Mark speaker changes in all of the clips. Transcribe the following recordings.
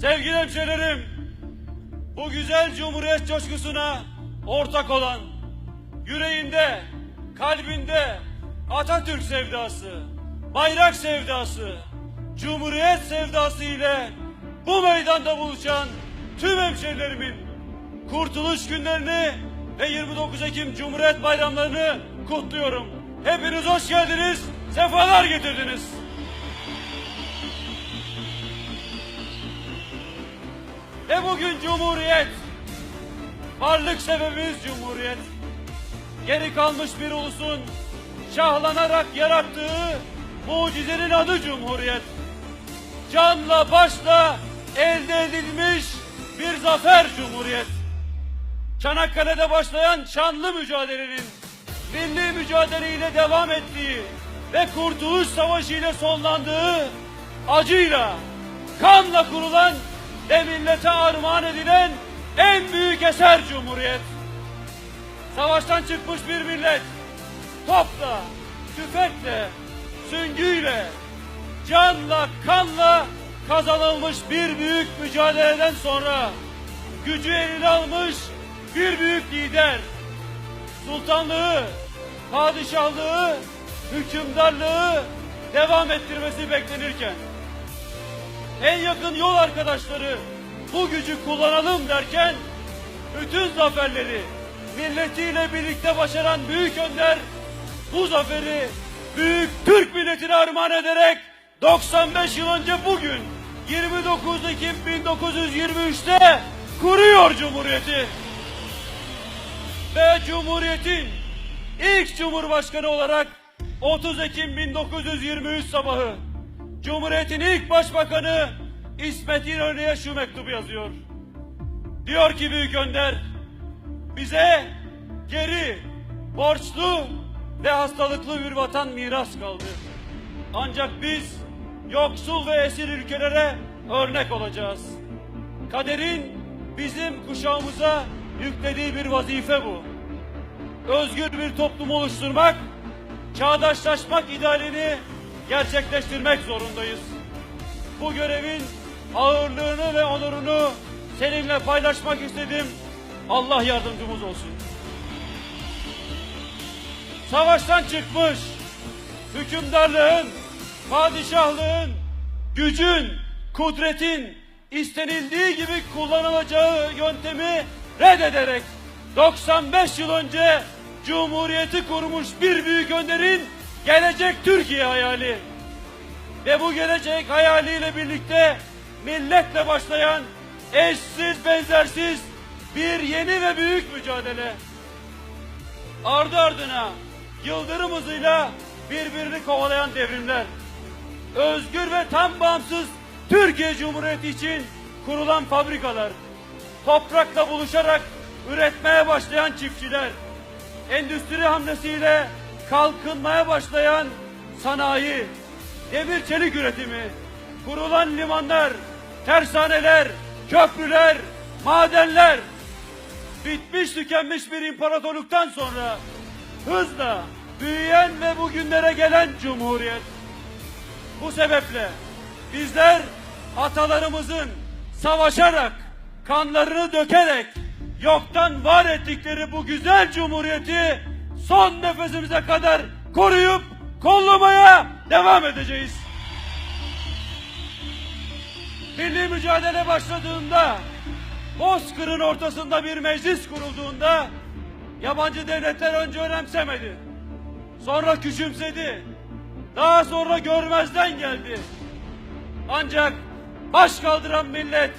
Speaker 1: Sevgili hemşehrilerim, bu güzel cumhuriyet coşkusuna ortak olan, yüreğinde, kalbinde Atatürk sevdası, bayrak sevdası, cumhuriyet sevdası ile bu meydanda buluşan tüm hemşehrilerimin kurtuluş günlerini ve 29 Ekim Cumhuriyet bayramlarını kutluyorum. Hepiniz hoş geldiniz, sefalar getirdiniz. Ve bugün Cumhuriyet. Varlık sebebimiz Cumhuriyet. Geri kalmış bir ulusun şahlanarak yarattığı mucizenin adı Cumhuriyet. Canla başla elde edilmiş bir zafer Cumhuriyet. Çanakkale'de başlayan şanlı mücadelenin milli mücadeleyle devam ettiği ve Kurtuluş Savaşı ile sonlandığı acıyla, kanla kurulan ve millete armağan edilen en büyük eser Cumhuriyet. Savaştan çıkmış bir millet, topla, tüfekle, süngüyle, canla, kanla kazanılmış bir büyük mücadeleden sonra gücü eline almış bir büyük lider, sultanlığı, padişahlığı, hükümdarlığı devam ettirmesi beklenirken en yakın yol arkadaşları bu gücü kullanalım derken bütün zaferleri milletiyle birlikte başaran büyük önder bu zaferi büyük Türk milletine armağan ederek 95 yıl önce bugün 29 Ekim 1923'te kuruyor Cumhuriyeti. Ve Cumhuriyet'in ilk Cumhurbaşkanı olarak 30 Ekim 1923 sabahı Cumhuriyet'in ilk başbakanı İsmet İnönü'ye şu mektubu yazıyor. Diyor ki Büyük Önder, bize geri, borçlu ve hastalıklı bir vatan miras kaldı. Ancak biz yoksul ve esir ülkelere örnek olacağız. Kaderin bizim kuşağımıza yüklediği bir vazife bu. Özgür bir toplum oluşturmak, çağdaşlaşmak idealini gerçekleştirmek zorundayız. Bu görevin ağırlığını ve onurunu seninle paylaşmak istedim. Allah yardımcımız olsun. Savaştan çıkmış, hükümdarlığın, padişahlığın, gücün, kudretin istenildiği gibi kullanılacağı yöntemi reddederek 95 yıl önce Cumhuriyeti kurmuş bir büyük önderin gelecek Türkiye hayali. Ve bu gelecek hayaliyle birlikte milletle başlayan eşsiz benzersiz bir yeni ve büyük mücadele. Ardı ardına yıldırım hızıyla birbirini kovalayan devrimler. Özgür ve tam bağımsız Türkiye Cumhuriyeti için kurulan fabrikalar. Toprakla buluşarak üretmeye başlayan çiftçiler. Endüstri hamlesiyle kalkınmaya başlayan sanayi, demir çelik üretimi, kurulan limanlar, tersaneler, köprüler, madenler, bitmiş tükenmiş bir imparatorluktan sonra hızla büyüyen ve bugünlere gelen cumhuriyet. Bu sebeple bizler atalarımızın savaşarak, kanlarını dökerek yoktan var ettikleri bu güzel cumhuriyeti son nefesimize kadar koruyup kollamaya devam edeceğiz. Milli mücadele başladığında, Bozkır'ın ortasında bir meclis kurulduğunda yabancı devletler önce önemsemedi. Sonra küçümsedi. Daha sonra görmezden geldi. Ancak baş kaldıran millet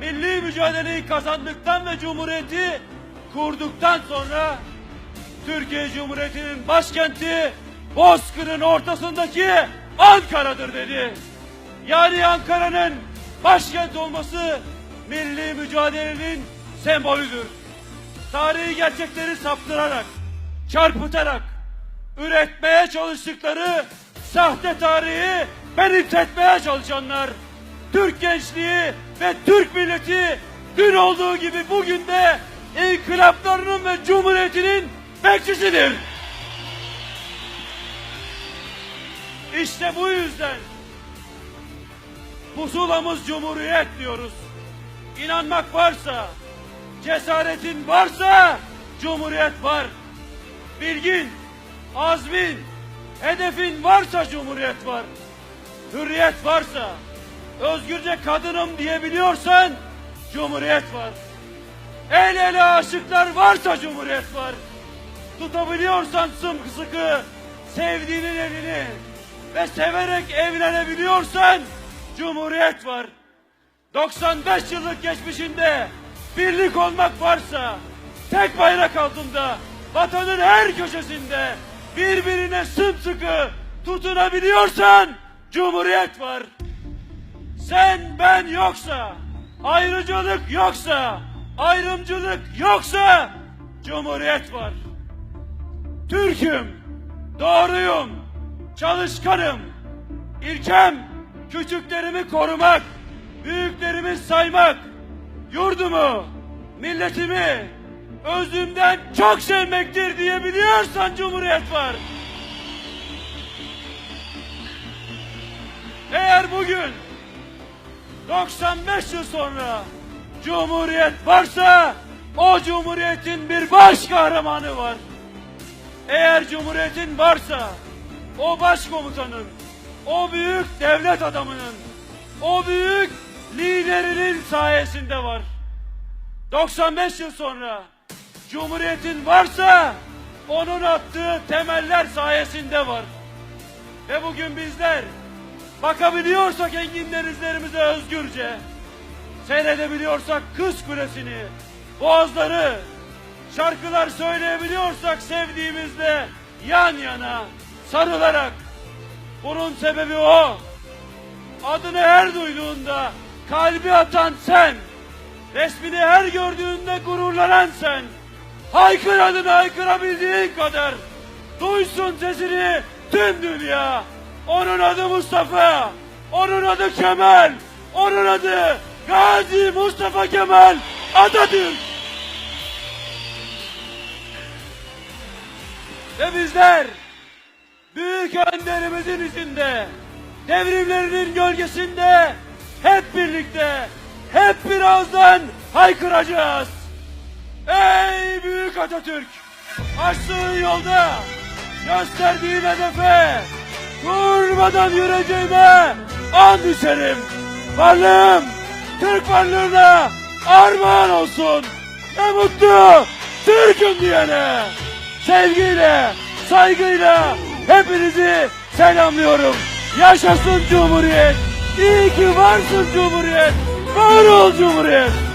Speaker 1: milli mücadeleyi kazandıktan ve cumhuriyeti kurduktan sonra Türkiye Cumhuriyeti'nin başkenti Bozkır'ın ortasındaki Ankara'dır dedi. Yani Ankara'nın başkent olması milli mücadelenin sembolüdür. Tarihi gerçekleri saptırarak, çarpıtarak, üretmeye çalıştıkları sahte tarihi benimsetmeye çalışanlar, Türk gençliği ve Türk milleti dün olduğu gibi bugün de inkılaplarının ve cumhuriyetinin bekçisidir. İşte bu yüzden Pusulamız Cumhuriyet diyoruz. İnanmak varsa, cesaretin varsa Cumhuriyet var. Bilgin, azmin, hedefin varsa Cumhuriyet var. Hürriyet varsa, özgürce kadınım diyebiliyorsan Cumhuriyet var. El ele aşıklar varsa Cumhuriyet var. Tutabiliyorsan sımsıkı sevdiğinin elini ve severek evlenebiliyorsan Cumhuriyet var. 95 yıllık geçmişinde birlik olmak varsa tek bayrak altında vatanın her köşesinde birbirine sımsıkı tutunabiliyorsan Cumhuriyet var. Sen ben yoksa, ayrıcalık yoksa, ayrımcılık yoksa Cumhuriyet var. Türk'üm, doğruyum, çalışkanım. İlkem küçüklerimi korumak, büyüklerimi saymak, yurdumu, milletimi özümden çok sevmektir diyebiliyorsan Cumhuriyet var. Eğer bugün 95 yıl sonra Cumhuriyet varsa o Cumhuriyet'in bir baş kahramanı var. Eğer Cumhuriyet'in varsa o başkomutanın, o büyük devlet adamının, o büyük liderinin sayesinde var. 95 yıl sonra Cumhuriyet'in varsa onun attığı temeller sayesinde var. Ve bugün bizler bakabiliyorsak engin denizlerimize özgürce, seyredebiliyorsak kız kulesini, boğazları, şarkılar söyleyebiliyorsak sevdiğimizle yan yana, sarılarak. Bunun sebebi o. Adını her duyduğunda kalbi atan sen. Resmini her gördüğünde gururlanan sen. Haykır adını haykırabildiğin kadar. Duysun sesini tüm dünya. Onun adı Mustafa. Onun adı Kemal. Onun adı Gazi Mustafa Kemal Atatürk. Ve bizler büyük önderimizin izinde, devrimlerinin gölgesinde hep birlikte, hep bir ağızdan haykıracağız. Ey büyük Atatürk! Açtığın yolda, gösterdiğin hedefe, durmadan yüreceğime and içerim. Varlığım, Türk varlığına armağan olsun. Ne mutlu Türk'üm diyene. Sevgiyle, saygıyla hepinizi selamlıyorum. Yaşasın Cumhuriyet. İyi ki varsın Cumhuriyet. Var ol Cumhuriyet.